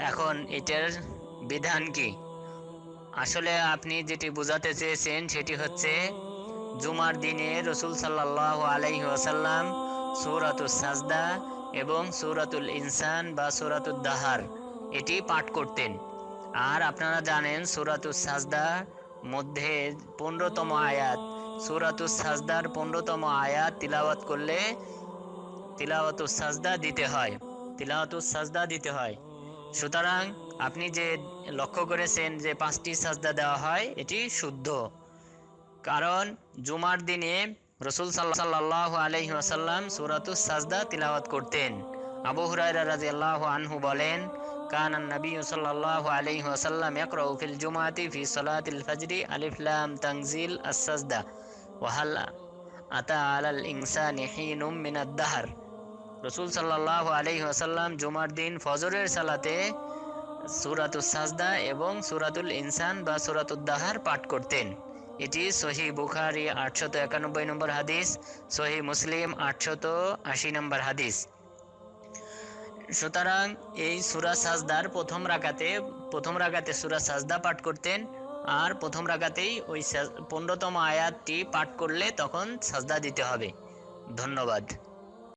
এখন এটার বিধান কি? আসলে আপনি যেটি বোঝাতে চেয়েছেন সেটি হচ্ছে, জুমার দিনে রসুল সাল্লাহ আলাইহি ওয়াসাল্লাম সৌরাতুল সাজদা এবং সৌরাতুল ইনসান বা সৌরাতুল দাহার এটি পাঠ করতেন। আর আপনারা জানেন সৌরাতুল সাজদার মধ্যে পনেরোতম আয়াত সৌরাতুল সাজদার পনেরোতম আয়াত তিলাওয়াত করলে তিলাওয়াতুল সাজদা দিতে হয়। তিলাওয়াতুল সাজদা দিতে হয়। সুতরাং আপনি যে লক্ষ্য করেছেন যে পাঁচটি সাজদা দেওয়া হয়, এটি শুদ্ধ। কারণ জুমার দিনে রসুল সাল্লাহ আলহি আসাল্লাম সুরাতুস সাজদা তিলাওয়াত করতেন। আবু হুরায়রা রাদিয়াল্লাহু আনহু বলেন কান নবী সাল্লাল্লাহু আলাইহি ওয়াসাল্লাম ইয়াকরাউ ফিল জুমাতি ফি সালাতিল ফজরি আলিফ লাম তানজিল আস-সাজদা। ওয়া আতা আলাল ইনসানি হিনুম মিনাদ দাহর রসুল সাল্লাল্লাহু আলাইহি আসাল্লাম জুমার দিন ফজরের সালাতে সুরাতুল সাজদা এবং সুরাতুল ইনসান বা সুরাতুল দাহার পাঠ করতেন। এটি সহি বুখারি আটশত একানব্বই নম্বর হাদিস সহি মুসলিম আটশত আশি নম্বর হাদিস। সুতরাং এই সুরা সাজদার প্রথম রাগাতে প্রথম রাগাতে সুরা সাজদা পাঠ করতেন আর প্রথম রাগাতেই ওই পনেরোতম আয়াতটি পাঠ করলে তখন সাজদা দিতে হবে। ধন্যবাদ।